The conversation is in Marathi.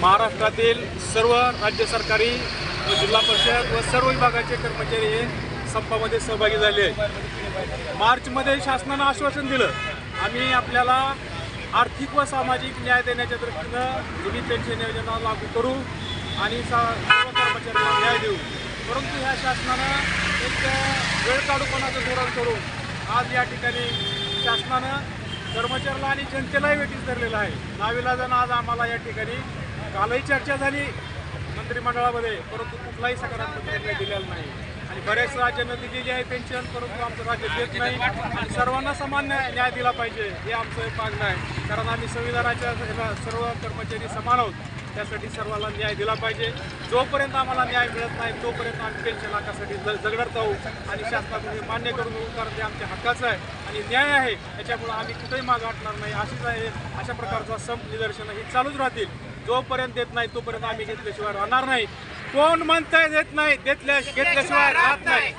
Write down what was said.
महाराष्ट्रातील सर्व राज्य सरकारी व जिल्हा परिषद व सर्व विभागाचे कर्मचारी हे संपामध्ये सहभागी झाले आहेत. मार्चमध्ये शासनानं आश्वासन दिलं. आम्ही आपल्याला आर्थिक व सामाजिक न्याय देण्याच्या दृष्टीनं जुनी पेन्शन योजना लागू करू आणि सा सर्व कर्मचाऱ्यांना न्याय देऊ. परंतु ह्या शासनानं एक वेळ काढूपणाचं धोरण करून आज या ठिकाणी शासनानं कर्मचाऱ्याला आणि जनतेलाही वेटीस धरलेलं आहे. नाविलाजानं आज आम्हाला या ठिकाणी कालही चर्चा झाली मंत्रिमंडळामध्ये परंतु कुठलाही सकारात्मक निर्णय दिलेला नाही. आणि बऱ्याच राज्यांना दिलेली आहे पेन्शन परंतु आमचं राज्य देत नाही. आणि सर्वांना समान न्याय न्याय दिला पाहिजे हे आमचं एक मागणं आहे. कारण आम्ही संविधानाच्या सर्व कर्मचारी समान आहोत. त्यासाठी सर्वांना न्याय दिला पाहिजे. जोपर्यंत आम्हाला न्याय मिळत नाही तोपर्यंत आम्ही पेन्शन हक्कासाठी झगडत जाऊ आणि शासनाकडून हे मान्य करून घेऊ कारण ते आमच्या हक्काचं आहे. आणि न्याय आहे. त्याच्यामुळं आम्ही कुठेही माग हटणार नाही. अशीच आहे अशा प्रकारचा संप निदर्शनं ही चालूच राहतील. जोपर्यंत देत नाही तोपर्यंत आम्ही घेतल्याशिवाय राहणार नाही. कोण म्हणताय देत नाही घेतल्या घेतल्याशिवाय राहत नाही.